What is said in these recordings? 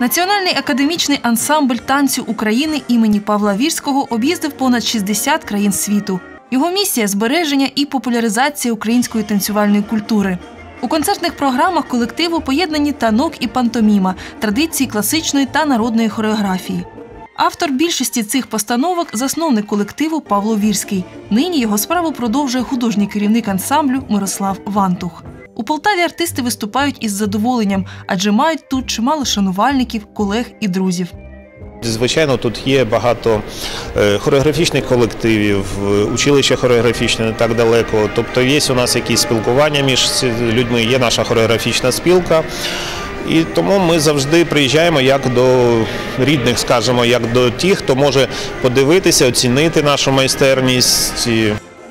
Національний академічний ансамбль танцю України імені Павла Вірського об'їздив понад 60 країн світу. Його місія збереження і популяризація української танцювальної культури. У концертних програмах колективу поєднані танок і пантоміма, традиції класичної та народної хореографії. Автор більшості цих постановок засновник колективу Павло Вірський. Нині його справу продовжує художній керівник ансамблю Мирослав Вантух. У Полтаві артисти виступають із задоволенням, адже мають тут чимало шанувальників, колег і друзів. Звичайно, тут є багато е, хореографічних колективів, е, училище хореографічне не так далеко. Тобто є у нас якісь спілкування між людьми, є наша хореографічна спілка. І тому ми завжди приїжджаємо як до рідних, скажімо, як до тих, хто може подивитися, оцінити нашу майстерність.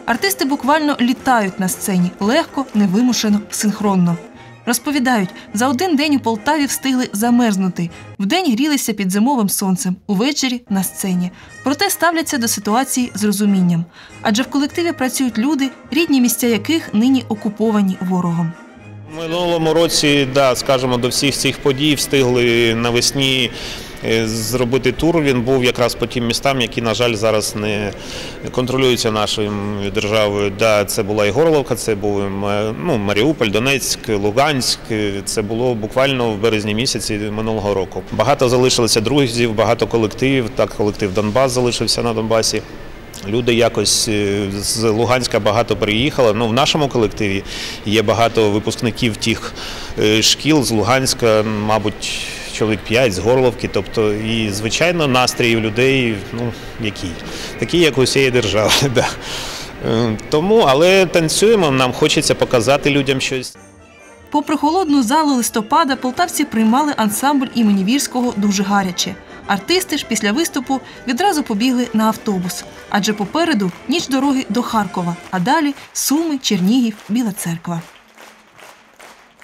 Артисти буквально літають на сцені легко, невимушено, синхронно. Розповідають, за один день у Полтаві встигли замерзнути. Вдень грілися під зимовим сонцем, увечері на сцені. Проте ставляться до ситуації з розумінням. Адже в колективі працюють люди, рідні місця яких нині окуповані ворогом. В минулому році, да, скажімо, до всіх цих подій встигли навесні зробити тур. Він був якраз по тим містам, які, на жаль, зараз не контролюються нашою державою. Да, це була і Горловка, це був ну, Маріуполь, Донецьк, Луганськ. Це було буквально в березні місяці минулого року. Багато залишилося друзів, багато колективів. Так, колектив Донбас залишився на Донбасі. Люди якось е, з Луганська багато приїхало. Ну, в нашому колективі є багато випускників тих е, шкіл з Луганська, мабуть, чоловік 5 з Горловки. Тобто, і звичайно, настрій у людей, ну, який? Такий, як у всієї держави. Да. Е, Тому, але танцюємо, нам хочеться показати людям щось. Попри холодну залу листопада, полтавці приймали ансамбль імені Вірського дуже гаряче. Артисти ж після виступу відразу побігли на автобус, адже попереду ніч дороги до Харкова, а далі Суми, Чернігів, Біла Церква.